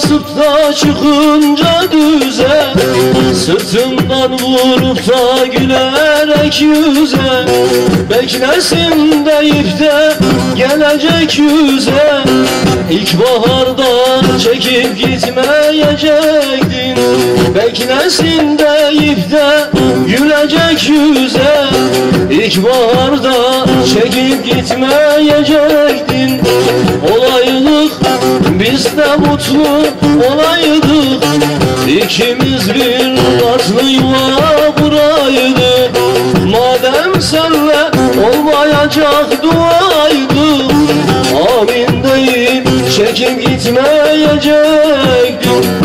basıp da çıkınca düze Sırtından vurup da gülerek yüze. Beklesin deyip de gelecek yüze. İlkbaharda çekip gitmeyecektin. Beklesin deyip de gülecek yüze. İlkbaharda çekip gitmeyecektin de mutlu olaydık. İkimiz bir tatlı yuva kuraydık Madem senle olmayacak duaydı. Amin deyip çekip gitmeyecektin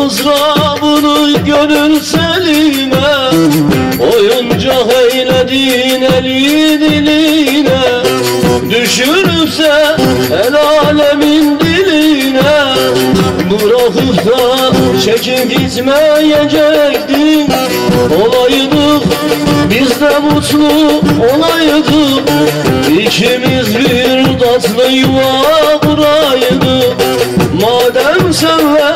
Aşkın mızrabını gönül selime Oyuncak eyledin eli diline Düşürürse el alemin diline Bırakıp da çekip gitmeyecektin. Olaydık biz de mutlu olaydık. İkimiz bir tatlı yuva kuraydık. Madem senle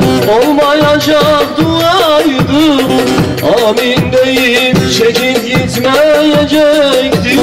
Amin deyip çekip gitmeyecektin